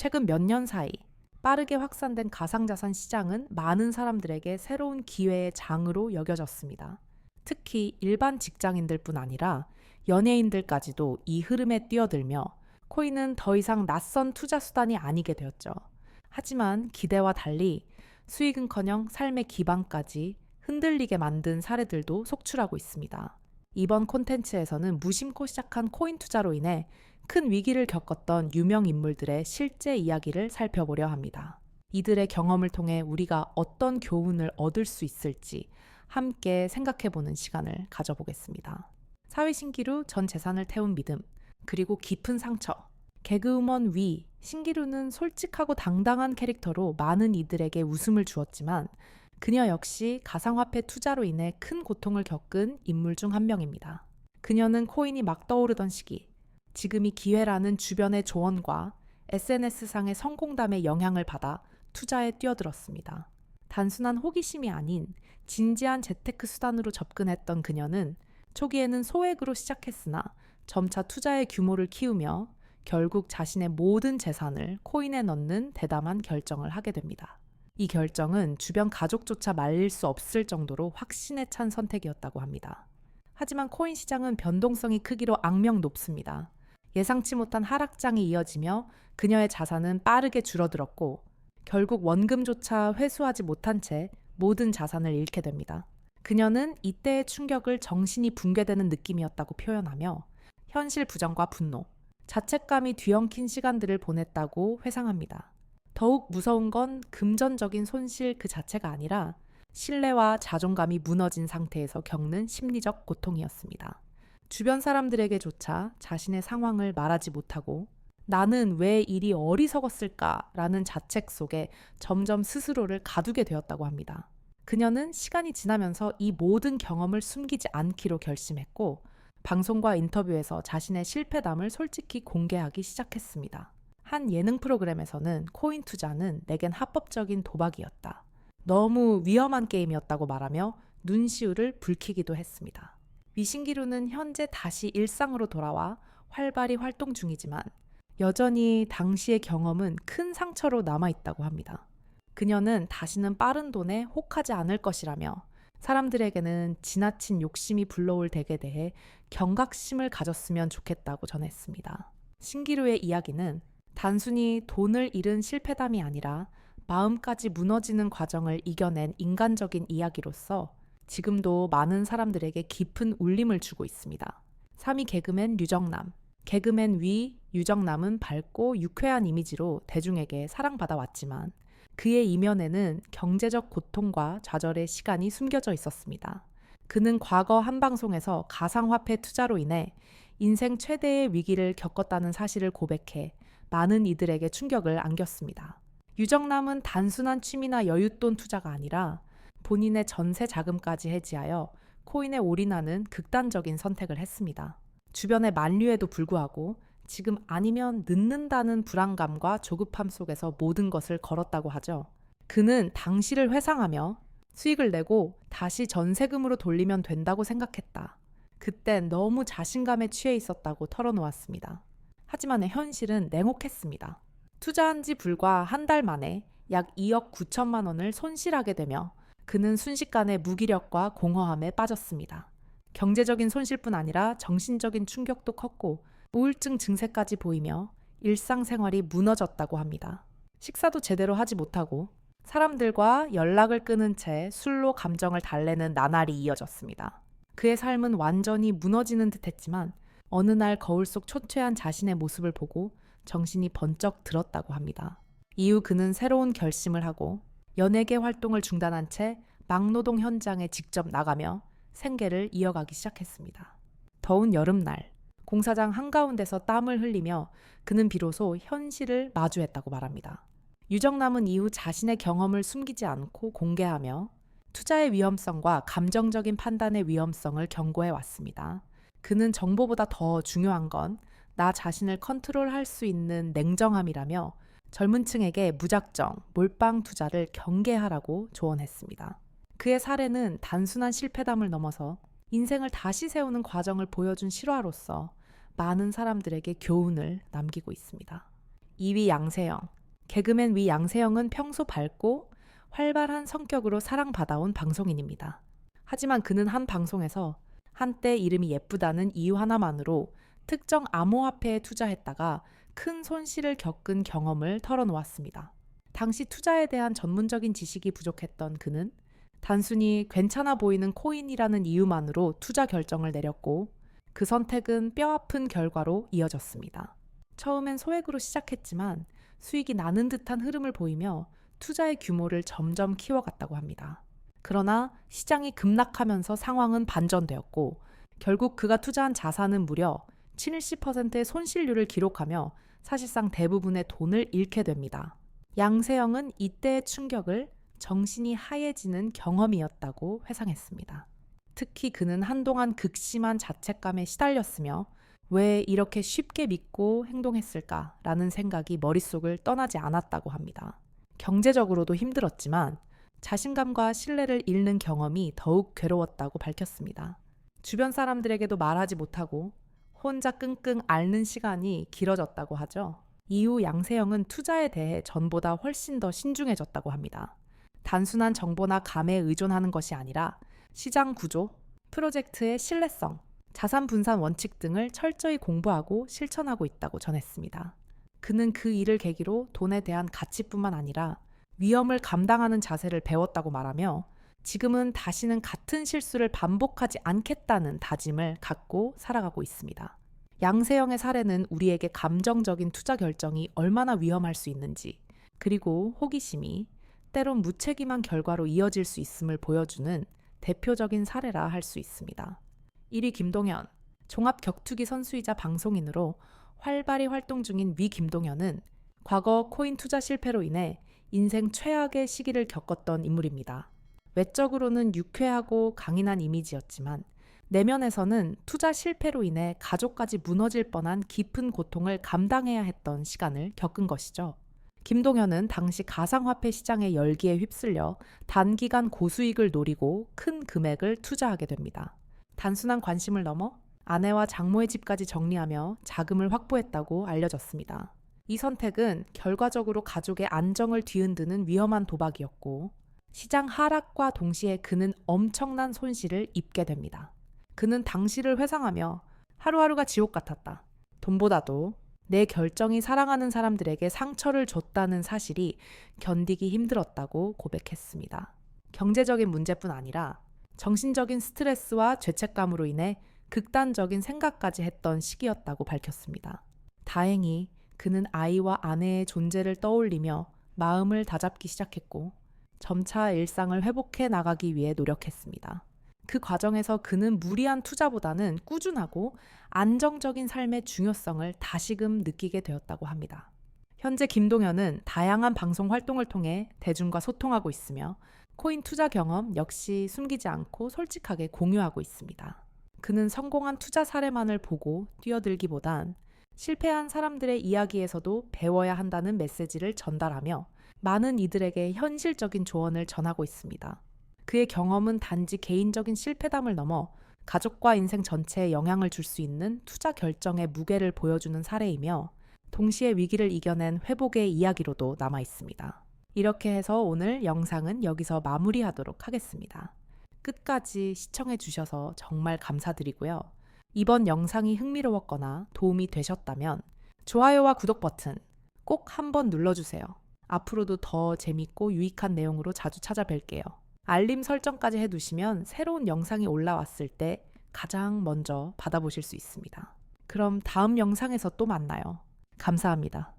최근 몇 년 사이 빠르게 확산된 가상자산 시장은 많은 사람들에게 새로운 기회의 장으로 여겨졌습니다. 특히 일반 직장인들 뿐 아니라 연예인들까지도 이 흐름에 뛰어들며 코인은 더 이상 낯선 투자 수단이 아니게 되었죠. 하지만 기대와 달리 수익은 커녕 삶의 기반까지 흔들리게 만든 사례들도 속출하고 있습니다. 이번 콘텐츠에서는 무심코 시작한 코인 투자로 인해 큰 위기를 겪었던 유명 인물들의 실제 이야기를 살펴보려 합니다. 이들의 경험을 통해 우리가 어떤 교훈을 얻을 수 있을지 함께 생각해보는 시간을 가져보겠습니다. 사회신기루 전 재산을 태운 믿음, 그리고 깊은 상처. 개그우먼 위, 신기루는 솔직하고 당당한 캐릭터로 많은 이들에게 웃음을 주었지만 그녀 역시 가상화폐 투자로 인해 큰 고통을 겪은 인물 중 한 명입니다. 그녀는 코인이 막 떠오르던 시기, 지금이 기회라는 주변의 조언과 SNS상의 성공담의 영향을 받아 투자에 뛰어들었습니다. 단순한 호기심이 아닌 진지한 재테크 수단으로 접근했던 그녀는 초기에는 소액으로 시작했으나 점차 투자의 규모를 키우며 결국 자신의 모든 재산을 코인에 넣는 대담한 결정을 하게 됩니다. 이 결정은 주변 가족조차 말릴 수 없을 정도로 확신에 찬 선택이었다고 합니다. 하지만 코인 시장은 변동성이 크기로 악명 높습니다. 예상치 못한 하락장이 이어지며 그녀의 자산은 빠르게 줄어들었고 결국 원금조차 회수하지 못한 채 모든 자산을 잃게 됩니다. 그녀는 이때의 충격을 정신이 붕괴되는 느낌이었다고 표현하며 현실 부정과 분노, 자책감이 뒤엉킨 시간들을 보냈다고 회상합니다. 더욱 무서운 건 금전적인 손실 그 자체가 아니라 신뢰와 자존감이 무너진 상태에서 겪는 심리적 고통이었습니다. 주변 사람들에게조차 자신의 상황을 말하지 못하고 나는 왜 일이 어리석었을까라는 자책 속에 점점 스스로를 가두게 되었다고 합니다. 그녀는 시간이 지나면서 이 모든 경험을 숨기지 않기로 결심했고 방송과 인터뷰에서 자신의 실패담을 솔직히 공개하기 시작했습니다. 한 예능 프로그램에서는 코인 투자는 내겐 합법적인 도박이었다. 너무 위험한 게임이었다고 말하며 눈시울을 붉히기도 했습니다. 위신기루는 현재 다시 일상으로 돌아와 활발히 활동 중이지만 여전히 당시의 경험은 큰 상처로 남아있다고 합니다. 그녀는 다시는 빠른 돈에 혹하지 않을 것이라며 사람들에게는 지나친 욕심이 불러올 덱에 대해 경각심을 가졌으면 좋겠다고 전했습니다. 신기루의 이야기는 단순히 돈을 잃은 실패담이 아니라 마음까지 무너지는 과정을 이겨낸 인간적인 이야기로서 지금도 많은 사람들에게 깊은 울림을 주고 있습니다. 3위 개그맨 류정남. 개그맨 위 유정남은 밝고 유쾌한 이미지로 대중에게 사랑받아 왔지만 그의 이면에는 경제적 고통과 좌절의 시간이 숨겨져 있었습니다. 그는 과거 한 방송에서 가상화폐 투자로 인해 인생 최대의 위기를 겪었다는 사실을 고백해 많은 이들에게 충격을 안겼습니다. 유정남은 단순한 취미나 여윳돈 투자가 아니라 본인의 전세 자금까지 해지하여 코인에 올인하는 극단적인 선택을 했습니다. 주변의 만류에도 불구하고 지금 아니면 늦는다는 불안감과 조급함 속에서 모든 것을 걸었다고 하죠. 그는 당시를 회상하며 수익을 내고 다시 전세금으로 돌리면 된다고 생각했다. 그땐 너무 자신감에 취해 있었다고 털어놓았습니다. 하지만 현실은 냉혹했습니다. 투자한 지 불과 한 달 만에 약 2억 9천만 원을 손실하게 되며 그는 순식간에 무기력과 공허함에 빠졌습니다. 경제적인 손실뿐 아니라 정신적인 충격도 컸고 우울증 증세까지 보이며 일상생활이 무너졌다고 합니다. 식사도 제대로 하지 못하고 사람들과 연락을 끊은 채 술로 감정을 달래는 나날이 이어졌습니다. 그의 삶은 완전히 무너지는 듯 했지만 어느 날 거울 속 초췌한 자신의 모습을 보고 정신이 번쩍 들었다고 합니다. 이후 그는 새로운 결심을 하고 연예계 활동을 중단한 채 막노동 현장에 직접 나가며 생계를 이어가기 시작했습니다. 더운 여름날, 공사장 한가운데서 땀을 흘리며 그는 비로소 현실을 마주했다고 말합니다. 유정남은 이후 자신의 경험을 숨기지 않고 공개하며 투자의 위험성과 감정적인 판단의 위험성을 경고해 왔습니다. 그는 정보보다 더 중요한 건 나 자신을 컨트롤할 수 있는 냉정함이라며 젊은 층에게 무작정 몰빵 투자를 경계하라고 조언했습니다. 그의 사례는 단순한 실패담을 넘어서 인생을 다시 세우는 과정을 보여준 실화로서 많은 사람들에게 교훈을 남기고 있습니다. 2위 양세형. 개그맨 위 양세형은 평소 밝고 활발한 성격으로 사랑받아온 방송인입니다. 하지만 그는 한 방송에서 한때 이름이 예쁘다는 이유 하나만으로 특정 암호화폐에 투자했다가 큰 손실을 겪은 경험을 털어놓았습니다. 당시 투자에 대한 전문적인 지식이 부족했던 그는 단순히 괜찮아 보이는 코인이라는 이유만으로 투자 결정을 내렸고 그 선택은 뼈아픈 결과로 이어졌습니다. 처음엔 소액으로 시작했지만 수익이 나는 듯한 흐름을 보이며 투자의 규모를 점점 키워갔다고 합니다. 그러나 시장이 급락하면서 상황은 반전되었고 결국 그가 투자한 자산은 무려 70%의 손실률을 기록하며 사실상 대부분의 돈을 잃게 됩니다. 양세형은 이때의 충격을 정신이 하얘지는 경험이었다고 회상했습니다. 특히 그는 한동안 극심한 자책감에 시달렸으며 왜 이렇게 쉽게 믿고 행동했을까라는 생각이 머릿속을 떠나지 않았다고 합니다. 경제적으로도 힘들었지만 자신감과 신뢰를 잃는 경험이 더욱 괴로웠다고 밝혔습니다. 주변 사람들에게도 말하지 못하고 혼자 끙끙 앓는 시간이 길어졌다고 하죠. 이후 양세형은 투자에 대해 전보다 훨씬 더 신중해졌다고 합니다. 단순한 정보나 감에 의존하는 것이 아니라 시장 구조, 프로젝트의 신뢰성, 자산 분산 원칙 등을 철저히 공부하고 실천하고 있다고 전했습니다. 그는 그 일을 계기로 돈에 대한 가치뿐만 아니라 위험을 감당하는 자세를 배웠다고 말하며 지금은 다시는 같은 실수를 반복하지 않겠다는 다짐을 갖고 살아가고 있습니다. 양세형의 사례는 우리에게 감정적인 투자 결정이 얼마나 위험할 수 있는지, 그리고 호기심이 때론 무책임한 결과로 이어질 수 있음을 보여주는 대표적인 사례라 할 수 있습니다. 1위 김동현, 종합 격투기 선수이자 방송인으로 활발히 활동 중인 위 김동현은 과거 코인 투자 실패로 인해 인생 최악의 시기를 겪었던 인물입니다. 외적으로는 유쾌하고 강인한 이미지였지만 내면에서는 투자 실패로 인해 가족까지 무너질 뻔한 깊은 고통을 감당해야 했던 시간을 겪은 것이죠. 김동현은 당시 가상화폐 시장의 열기에 휩쓸려 단기간 고수익을 노리고 큰 금액을 투자하게 됩니다. 단순한 관심을 넘어 아내와 장모의 집까지 정리하며 자금을 확보했다고 알려졌습니다. 이 선택은 결과적으로 가족의 안정을 뒤흔드는 위험한 도박이었고 시장 하락과 동시에 그는 엄청난 손실을 입게 됩니다. 그는 당시를 회상하며 하루하루가 지옥 같았다. 돈보다도 내 결정이 사랑하는 사람들에게 상처를 줬다는 사실이 견디기 힘들었다고 고백했습니다. 경제적인 문제뿐 아니라 정신적인 스트레스와 죄책감으로 인해 극단적인 생각까지 했던 시기였다고 밝혔습니다. 다행히 그는 아이와 아내의 존재를 떠올리며 마음을 다잡기 시작했고 점차 일상을 회복해 나가기 위해 노력했습니다. 그 과정에서 그는 무리한 투자보다는 꾸준하고 안정적인 삶의 중요성을 다시금 느끼게 되었다고 합니다. 현재 김동현은 다양한 방송 활동을 통해 대중과 소통하고 있으며 코인 투자 경험 역시 숨기지 않고 솔직하게 공유하고 있습니다. 그는 성공한 투자 사례만을 보고 뛰어들기보단 실패한 사람들의 이야기에서도 배워야 한다는 메시지를 전달하며 많은 이들에게 현실적인 조언을 전하고 있습니다. 그의 경험은 단지 개인적인 실패담을 넘어 가족과 인생 전체에 영향을 줄 수 있는 투자 결정의 무게를 보여주는 사례이며 동시에 위기를 이겨낸 회복의 이야기로도 남아 있습니다. 이렇게 해서 오늘 영상은 여기서 마무리하도록 하겠습니다. 끝까지 시청해 주셔서 정말 감사드리고요. 이번 영상이 흥미로웠거나 도움이 되셨다면 좋아요와 구독 버튼 꼭 한번 눌러주세요. 앞으로도 더 재밌고 유익한 내용으로 자주 찾아뵐게요. 알림 설정까지 해두시면 새로운 영상이 올라왔을 때 가장 먼저 받아보실 수 있습니다. 그럼 다음 영상에서 또 만나요. 감사합니다.